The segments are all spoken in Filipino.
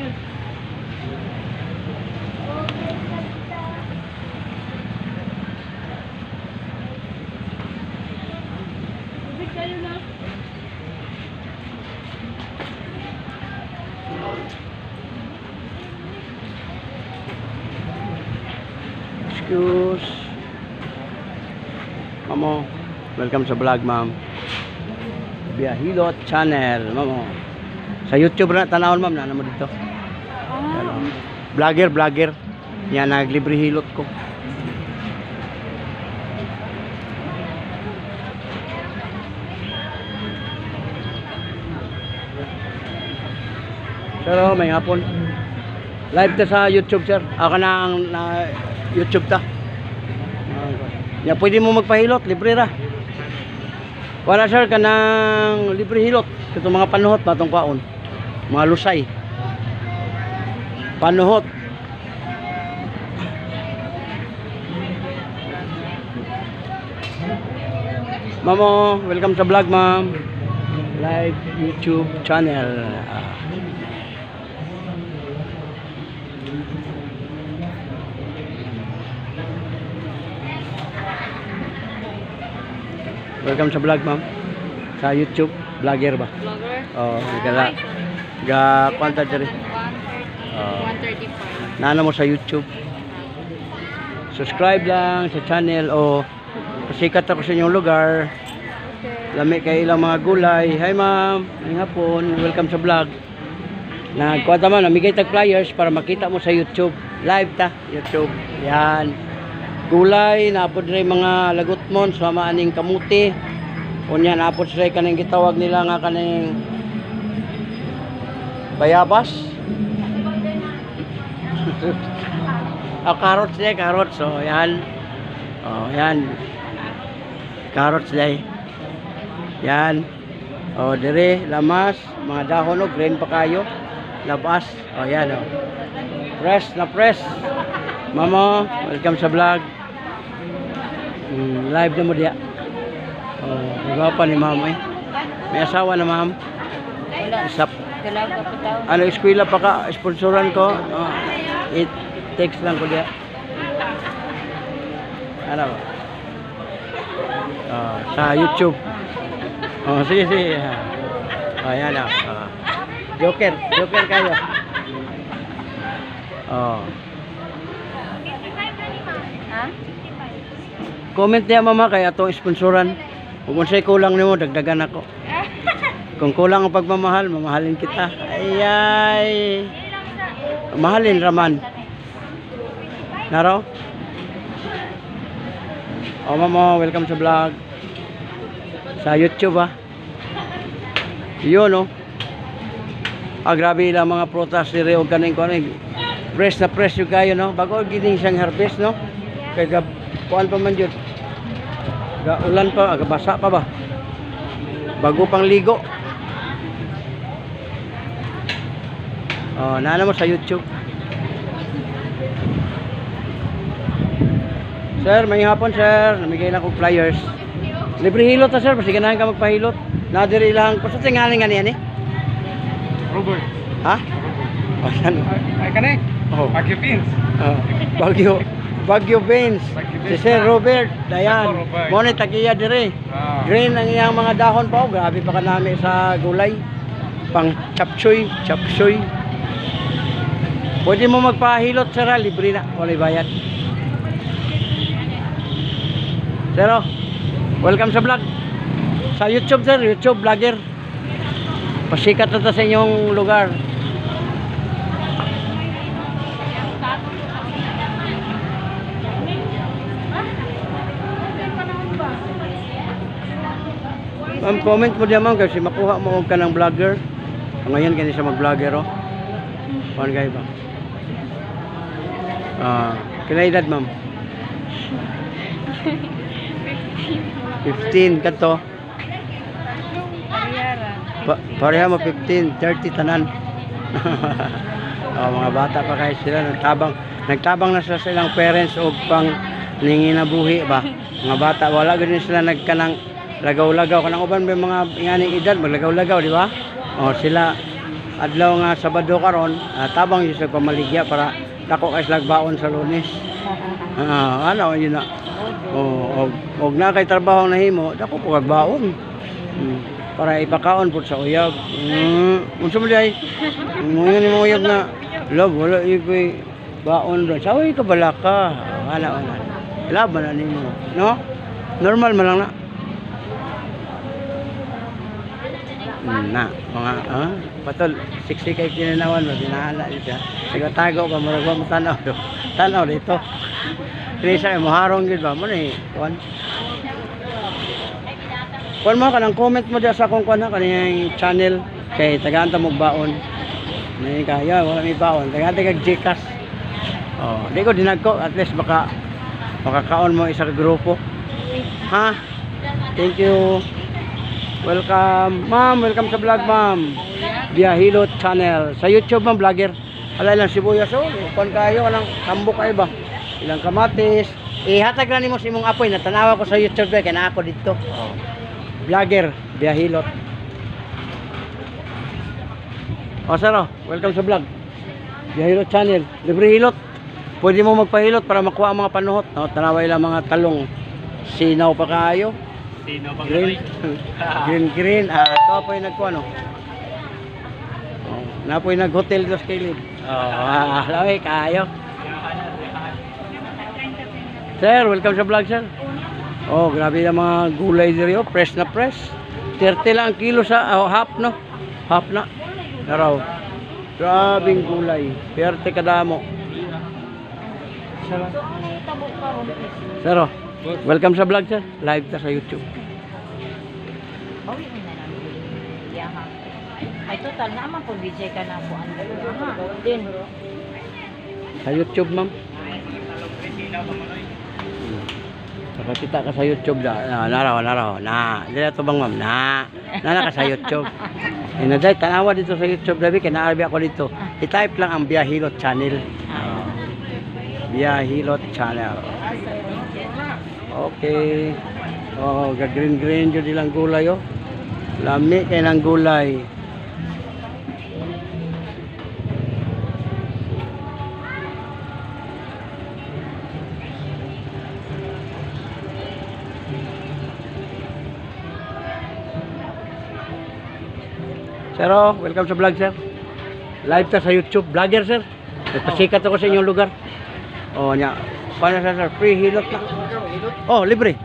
yun. Kayo na. Excuse. Mamo, welcome sa vlog, ma'am. Biyahilot channel, mamo. Sa YouTube na tanawon, ma'am, na mo dito. Ah, vlogger, vlogger. Yan, naglibre hilot ko. Pero may hapon. Live ta sa YouTube, sir. Ako na ang na YouTube ta. Ya, pwede mo magpahilot, libre ra. Wala sir ka ng libre hilot. Ito mga panuhot, batong kaon. Mga lusay. Panuhot. Mamo, welcome sa vlog, ma'am. Live YouTube channel. Welcome sa vlog, ma'am. Sa YouTube, vlogger ba? vlogger. Oh, gala. Ga kwanta diri. Oh. 135. Nana mo sa YouTube. Subscribe lang sa channel o pasikat ako sa inyong lugar. Lami kay ilang mga gulay. Hi ma'am, ngayong hapon. Welcome sa vlog. Nagkwata man, namigay tag flyers para makita mo sa YouTube. Live ta, YouTube. Yan. Gulay, naapod rin mga lagot mon, sama aning kamuti. Unya, naapod sila kaning gitawag nila nga kaning bayabas. Ah, carrots niya, carrots. So, yan. Oh, yan. Carrots niya. Yan. Oh, dire, lamas, mga dahon, oh, green pa kayo. Labas. Oh, yan, oh. Press na press. Mamo, welcome sa vlog. Mm, live na mo diya. Oh, iba pa ni ma'am eh. May asawa na ma'am. Tao. Ano, eskwela pa ka, sponsoran ko. Oh, it takes lang ko diya. Ano ba? Oh, sa YouTube. Oh, sige, sige. Oh, yan oh. Oh. Joker, joker kayo. Oh. Ha? Comment niya mama kay atong sponsoran. Kung unsay kulang nimo dagdagan ako. Kung kulang ang pagmamahal, mamahalin kita. Ay ay. Mahalin raman. Naro? O mama, welcome sa vlog. Sa YouTube ah. Yun oh. Ah, grabe lang mga prutas dire og kaning kaning. Press na press yung kayo no. Bago gining siyang harvest no. Kay gab kuan pa man. Ga ulan pa, basa pa ba? Bago pang ligo. Oh, nana mo sa YouTube. Sir, may hapon sir. Namigay na kong flyers. Libre hilot ta sir, basta ganahan ka magpahilot. Nadiri lang. Basta tingaling nga niyan eh. Robert. Ha? Oh, yan. Ay, kanay. Oh. Bagyo Beans. Ah, Bagyo Bagyo Beans si. Sir Robert dayan Ako, Robert. mo ni tagiya dire Ah. green ang iyang mga dahon pa oh. grabe pa kanami sa gulay pang chapchoy chapchoy pwede mo magpahilot sir ha, libre na. Wala bayad. Oh, welcome sa vlog. Sa youtube sir. Youtube vlogger. Pasikat na sa inyong lugar. Ma'am, comment mo diyan ma'am kasi makuha mo ka ng vlogger. Ngayon kani siya mag-vlogger oh. Kuan kay ba? Ah, kila edad ma'am? 15 kadto. Ariara. Pa pareha mo 15, 30 tanan. oh, mga bata pa kayo sila nagtabang nagtabang na sila sa ilang parents og pang ninginabuhi ba. Mga bata wala gud sila nagkanang lagaw-lagaw kanang uban may mga inganing edad maglagaw-lagaw di ba? Oh, sila adlaw nga Sabado karon, ah, tabang yun sa pamaligya para dako kay slagbaon sa Lunes. Ah, ano yun na. O og, og na kay trabaho na himo, dako po kag baon. Hmm, para ipakaon po sa uyab. Mm, unsa mo di ay? Mo ni mo uyab na love wala ipoy baon ron. Sawi ka bala ka. Wala wala. Laban na nimo, no? Normal man lang na. Na mga ah, patol siksi kay kinanawan mo dinala siya. Sige tago ka murag mo tanaw tanaw dito. Krisa mo harong gid ba? Mo ni kuan kuan mo kanang comment mo diya sa akong kuan ha kanang channel kay tagaanta mo baon. Ni kaya wala mi baon. Tagaanta kag Gcash. Oh di ko dinagko at least baka makakaon mo isa grupo. Ha? Thank you Welcome, ma'am. Welcome sa vlog, ma'am. Biahilot channel. Sa YouTube, ma'am, vlogger. Alay lang sibuyas, oh. Kung kayo, anong tambok kayo ba? Ilang kamatis. Ihatag na ni mo si mong apoy. Natanawa ko sa YouTube, eh. Kaya na ako dito. Oh. Vlogger, Biahilot. O, sir, oh. Welcome sa vlog. Biahilot channel. Libre hilot. Pwede mo magpahilot para makuha ang mga panuhot. No? Tanawa ilang mga talong. Sinaw pa kayo. Sino bang Green. green green. Ah, ito po yung nagkuha no. Oh, na po yung nag-hotel dos kilid. Oh, ah, laway kayo. Sir, welcome sa vlog, sir. Oh, grabe yung mga gulay dito, oh. fresh na fresh. 30 lang ang kilo sa oh, half no. Half na. Naraw. Grabing gulay. 30 kadamo. Sir, oh. Welcome sa vlog, sir. Live ta sa YouTube. Bawi mo na lang. Yaha. Ay, total naman kung DJ ka na po. Ang dalawa. Din. Sa YouTube, ma'am. Nakakita ka sa YouTube. Na, naraw, naraw. Na. Dili to bang ma'am? Na. Na ka sa YouTube. Na dahil tanawa dito sa YouTube dabi kay naarbi ako dito. I-type lang ang Biahilot channel. Oh. Biahilot channel. Okay. Oh, ga green jud ilang gulay oh. Lami kay ng gulay. Sir, oh, welcome sa vlog, sir. Live ta sa YouTube. Vlogger, sir. Nagpasikat ako sa inyong lugar. Oh, nya. Paano sa sir? Free hilot Oh, libre.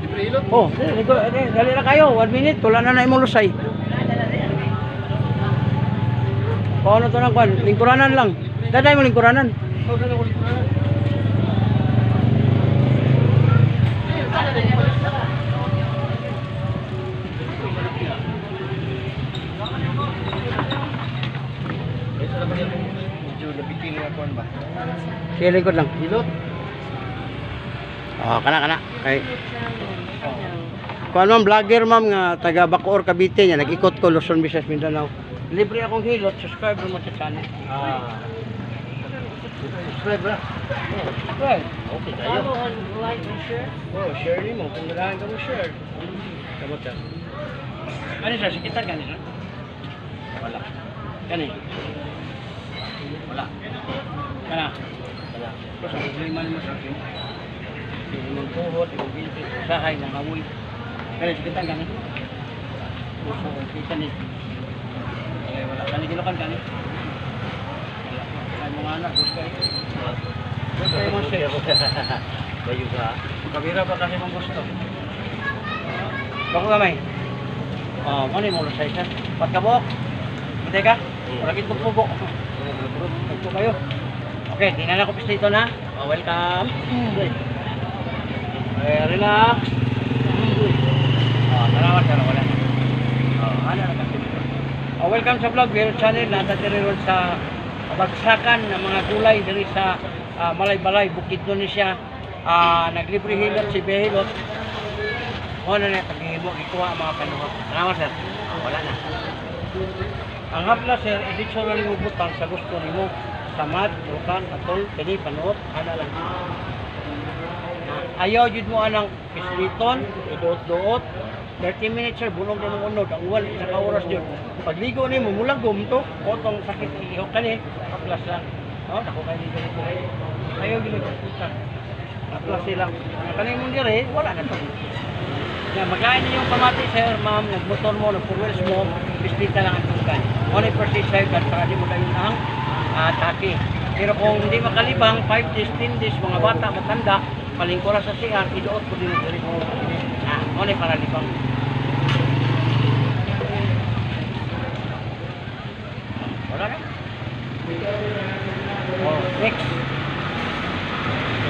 Libre ilot? Oh, ligo, eh, dali na kayo. One minute. Tula na na imong lusay. Paano to ng kwan? Lingkuranan lang. Daday mo lingkuranan. Oh, dala ko dito na. Medyo labitin nga kuan ba? Sige, likod lang. Ilot? Oh, kana kana. Kay Kuan ma'am, vlogger ma'am nga taga Bacoor, Cavite niya. Nag-ikot ko Luzon, Visayas, Mindanao. Libre akong hilot. Subscribe mo sa channel. Ah. Subscribe ba? Subscribe. Okay kayo. Oh, share ni mo. Kung nalahan ka mo share. Kamot ka. Ano siya? Sikitan ka nila? Wala. Kani? Wala. Kana? Wala. Ang problema mo sa akin. Yung tuhod, yung binti, sahay, ng amoy. Kani, sikitan ka ni? Puso, kita ni. Eh, wala. Ka ni? Wala. Kaya mga anak, gusto kayo. Gusto kayo mo siya. Bayo ka. Kabira pa kasi mong gusto. Bako gamay. Oh, mo ni mo sa isa. Pat ka buhok. Hindi ka? Wala kito pugo. Ito kayo. Okay, tingnan ako pista ito na. Oh, welcome. Okay, relax. Oh, tanawa siya wala. Oh, ano na kasi. Oh, welcome sa vlog Vero Channel. Nasa diri ron sa bagsakan ng mga gulay diri sa ah, Malay-Balay, Bukid Indonesia. Ah, naglibre hilot si Behilot. O na na, paghihimo, ikuha ang mga panuhot. Salamat, sir. Ah, wala na. Ang hapla, sir, na mo butang sa gusto nimo. Samad, lukan, atol, kini, panuhot, ana lang. Ah, Ayaw jud mo anang pisliton, iduot-duot, 30 minutes sir, bunog din ng unod. Ang uwan, isa ka yun. Pagligo ni mo, mulagom to. Kotong sakit ihok ka ni. Aplas lang. Oh, dako kayo dito. Ayaw gini ko puta. Aplas silang. Ang kanin mo dire, wala na to. Na magkain niyo yung kamati sir, ma'am, nagmotor mo, nagpurwels mo, bispita lang ang tungkan. Only per six side at para di mo kayo ang atake. Pero kung hindi makalibang, 5 days, 10 days, mga bata, matanda, palingkura sa siya, idoot ko din diri. Ah, only para libang. Wala na. Oh, next.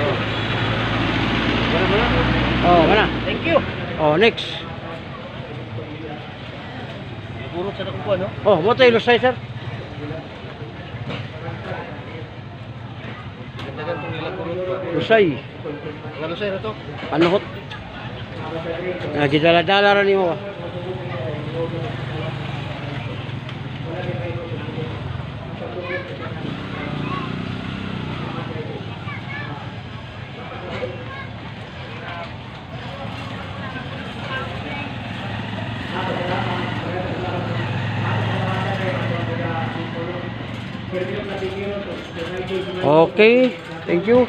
Oh. Wala mo na? Oh, wala. Thank you. Oh, next. Puro sa nakuha, no? Oh, mo tayo lusay, sir. Puro. Lusay. Ano sa'yo na to? Ano hot? Ah, rin mo. Okay, thank you.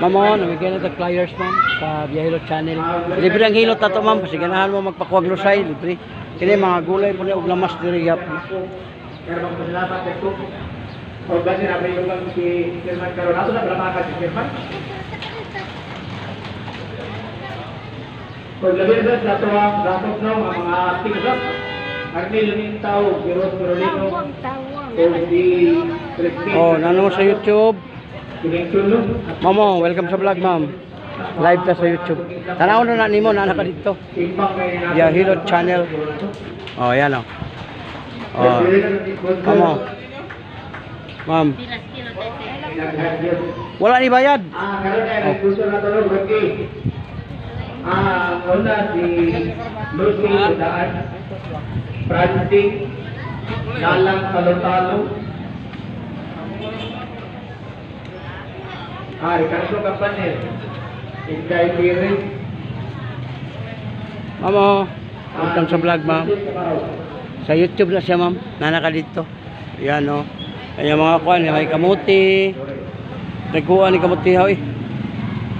Mamo, namigay na ta flyers ma'am sa Biyahilo channel. Libre ang hilot na to ma'am. Kasi ganahan mo magpakuwag lusay. Libre. Kini mga gulay po na og lamas diri gap. Pero magpasalamat ito. O ba sinabi ko lang si Sirman Karon? Ato na bramakan si Sirman? Pag labi na sa ato ang dapat na ang mga tingkat. Arnil Mintaw, Giros Carolino, o si Crispin. Oh, nano mo sa YouTube. Mamo, welcome sa vlog ma'am. Live ta sa YouTube. Tanaw na na nimo na ka dito. Nasa- Biyahilo channel. Oh, yan oh. Oh, mamo. Ma'am, wala ni bayad. Ah, karon ay gusto na Rocky. Ah, una si Lucy Udaan. Francis Lalang Talotalo. Ah, Ricardo Campanel. Inday Piri. Mamo, welcome sa vlog ma'am. Sa YouTube na siya ma'am. Nana ka dito. Yan oh. Ayan mga kuan, may kamuti. Nagkuha ni kamuti hoy.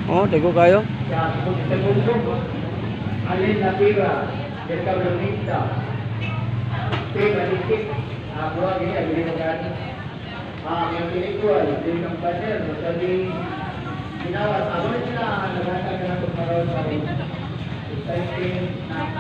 Oh, dago kayo. Alin Natira. Del Cabronista. Pega Nikit. Ah, buwan niya. Bili mo Ah, yung pinikuan. Del Campanel. Sabi, ginawa. Ako na sila. Nagata ka na ito karoon sa exciting na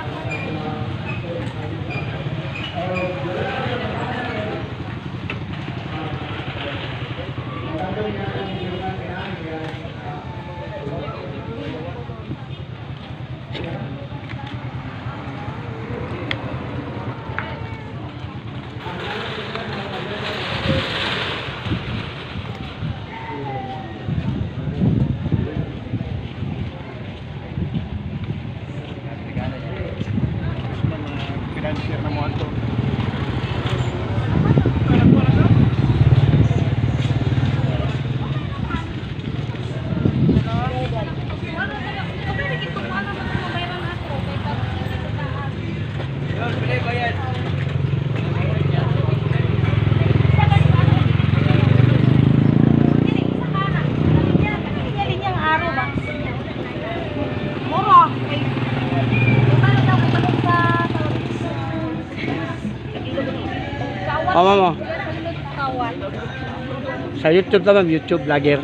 Sa YouTube na ma'am, YouTube vlogger.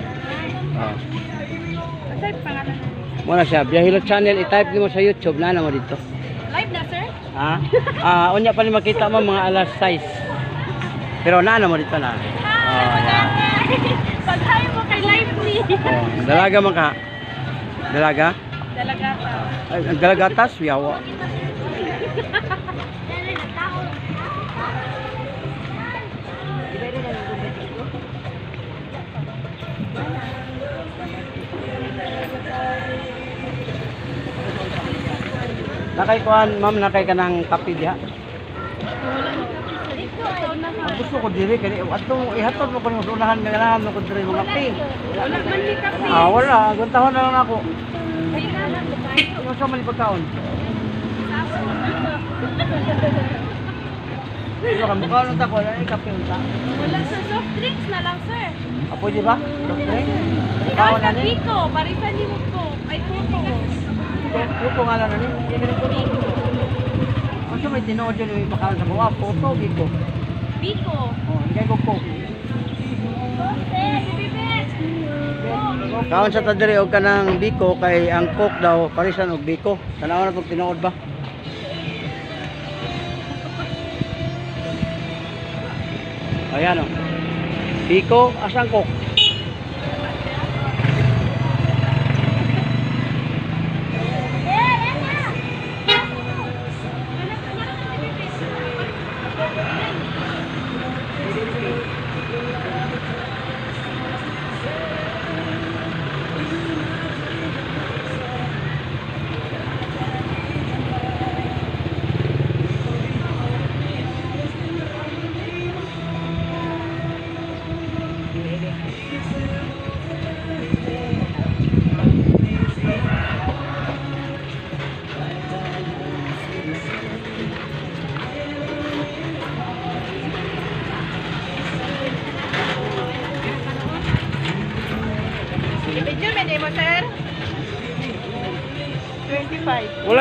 Oh. Muna siya, Biyahilo channel, i-type mo sa YouTube, nana mo dito. Live na, sir? Ha? Ah, unya pa ni makita mo mga alas 6. Pero nana mo dito na. Oh, yan. Pag-hi mo kay live ni. Oh, dalaga man ka. Dalaga? Dalaga ka. Ay, dalagatas, yawa. Nakay kuan, ma'am, nakay ka ng kape diha. Ang gusto ko diri kani atong ihatod mo ko ng unahan nga ganahan mo ko diri mga kape. Wala man ni kape. Ah, wala, guntahon na lang ako. Ano sa mali pagkaon? Ano ka mukha lang ta ko, ay kape unta. Wala sa soft drinks na lang, sir. Apo di ba? Doktre? Ikaw Kaon na ni. Biko, parisan ni mo ko. Ay, Coco. Puto nga lang na ni. Biko. Ano may tinuod yun yung pagkaon sa buwa? Puto, biko. Biko. Oh, hindi ko ko. Kaon sa tadiri og kanang biko kay ang coke daw parisan og biko. Tanaw na pag tinuod ba? Ayan o. Biko, asang coke?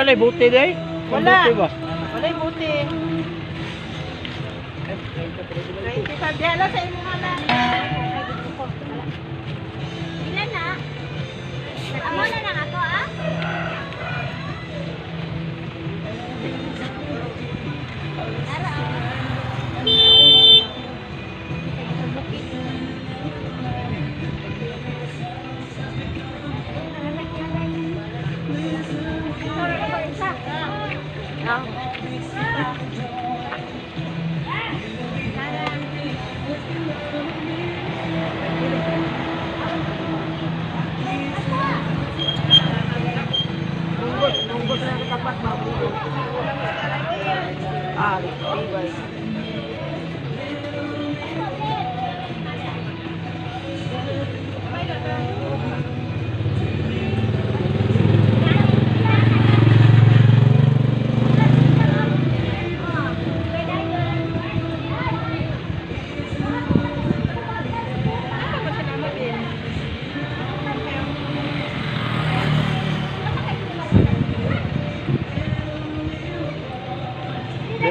Wala buti day? Wala. Buti ba? Wala yung buti. 25. Dihala sa imo na.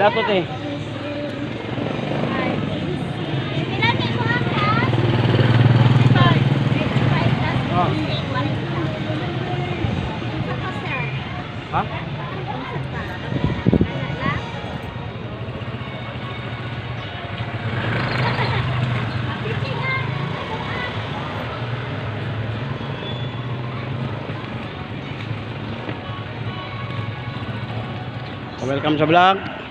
Isa pa, sir. Ha? Welcome sa vlog.